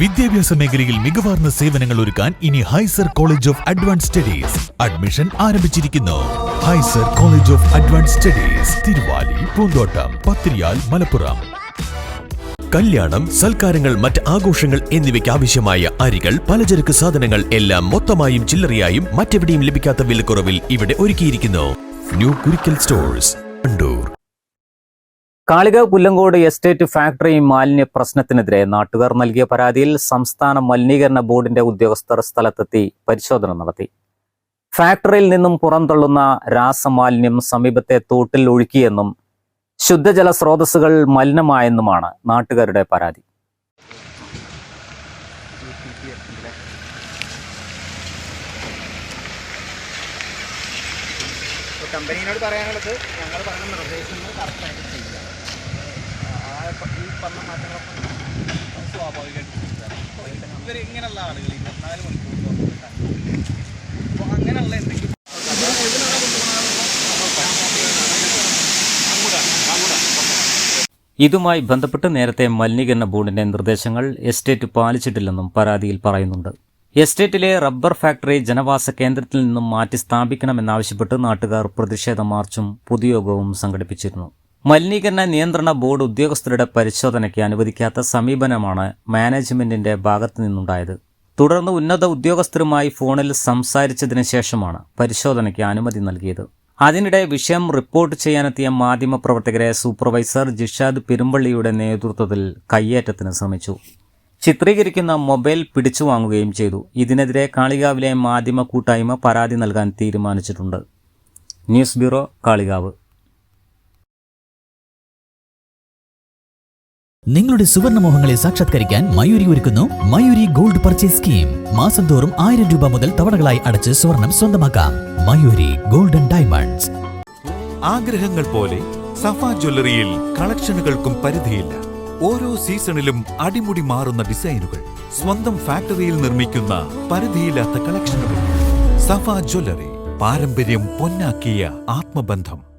വിദ്യാഭ്യാസ മേഖലയിൽ മികവാർന്ന സേവനങ്ങൾ ഒരുക്കാൻ ഇനി Hyzer college of advance studies admission ആരംഭിച്ചിരിക്കുന്നു. Hyzer college of advance studies Thiruvali Poonthottam Pathiriyal Malappuram. കല്യാണം സൽക്കാരങ്ങൾ മറ്റ് ആഘോഷങ്ങൾ എന്നിവയ്ക്ക് ആവശ്യമായ അരികൾ പലചരക്ക് സാധനങ്ങൾ എല്ലാം മൊത്തമായും ചില്ലറയായും മറ്റെവിടെയും ലഭിക്കാത്ത വിലക്കുറവിൽ ഇവിടെ ഒരുക്കിയിരിക്കുന്നു. New Kurikkal stores Kandoor. Kalikavu Pullangode estate factory മാലിന്യ പ്രശ്നത്തിനെതിരെ നാട്ടുകാർ നൽകിയ പരാതിയിൽ സംസ്ഥാന മലിനീകരണ ബോർഡിന്റെ ഉദ്യോഗസ്ഥർ സ്ഥലത്തെത്തി പരിശോധന നടത്തി. ഫാക്ടറിയിൽ നിന്നും പുറന്തള്ളുന്ന രാസമാലിന്യം സമീപത്തെ തോട്ടിൽ ഒഴുക്കിയെന്നും ശുദ്ധജല സ്രോതസ്സുകൾ മലിനമായെന്നുമാണ് നാട്ടുകാരുടെ പരാതി. കമ്പനിയോട് പറയാനുള്ളത് ഞങ്ങൾ പറയുന്ന നിർദ്ദേശങ്ങൾ കറക്റ്റായിട്ട് ഈ പറഞ്ഞ മാറ്റങ്ങളൊക്കെ സ്വാഭാവികമായിട്ട് ഇവർ ഇങ്ങനെയുള്ള ആളുകൾ ഇരുപത്തിനാല് മണിക്കൂർ അപ്പോൾ അങ്ങനെയുള്ള എന്തെങ്കിലും ഇതുമായി ബന്ധപ്പെട്ട് നേരത്തെ മലിനീകരണ ബോർഡിന്റെ നിർദ്ദേശങ്ങൾ എസ്റ്റേറ്റ് പാലിച്ചിട്ടില്ലെന്നും പരാതിയിൽ പറയുന്നുണ്ട്. എസ്റ്റേറ്റിലെ റബ്ബർ ഫാക്ടറി ജനവാസ കേന്ദ്രത്തിൽ നിന്നും മാറ്റി സ്ഥാപിക്കണമെന്നാവശ്യപ്പെട്ട് നാട്ടുകാർ പ്രതിഷേധ മാർച്ചും പൊതുയോഗവും സംഘടിപ്പിച്ചിരുന്നു. മലിനീകരണ നിയന്ത്രണ ബോർഡ് ഉദ്യോഗസ്ഥരുടെ പരിശോധനയ്ക്ക് അനുവദിക്കാത്ത സമീപനമാണ് മാനേജ്മെന്റിന്റെ ഭാഗത്തു നിന്നുണ്ടായത്. തുടർന്ന് ഉന്നത ഉദ്യോഗസ്ഥരുമായി ഫോണിൽ സംസാരിച്ചതിന് ശേഷമാണ് പരിശോധനയ്ക്ക് അനുമതി നൽകിയത്. അതിനിടെ വിഷയം റിപ്പോർട്ട് ചെയ്യാനെത്തിയ മാധ്യമപ്രവർത്തകരെ സൂപ്പർവൈസർ ജിഷാദ് പെരുമ്പള്ളിയുടെ നേതൃത്വത്തിൽ കയ്യേറ്റത്തിന് ശ്രമിച്ചു. ചിത്രീകരിക്കുന്ന മൊബൈൽ പിടിച്ചു വാങ്ങുകയും ചെയ്തു. ഇതിനെതിരെ കാളികാവിലെ മാധ്യമ കൂട്ടായ്മ പരാതി നൽകാൻ തീരുമാനിച്ചിട്ടുണ്ട്. News bureau Kalikavu. നിങ്ങളുടെ സുവർണമോഹങ്ങളെ സാക്ഷാത്കരിക്കാൻ മയൂരി ഒരുക്കുന്നു മയൂരി ഗോൾഡ് പർച്ചേസ് സ്കീം. മാസം തോറും ആയിരം രൂപ മുതൽ തവണകളായി അടച്ച് സ്വർണം സ്വന്തമാക്കാം. Mayuri golden diamonds. ആഗ്രഹങ്ങൾ പോലെ സഫ ജ്വല്ലറിയിൽ കളക്ഷനുകൾക്കും പരിധിയില്ല. ഓരോ സീസണിലും അടിമുടി മാറുന്ന ഡിസൈനുകൾ സ്വന്തം ഫാക്ടറിയിൽ നിർമ്മിക്കുന്ന പരിധിയില്ലാത്ത കളക്ഷനുകൾ. സഫ ജ്വല്ലറി പാരമ്പര്യം പൊന്നാക്കിയ ആത്മബന്ധം.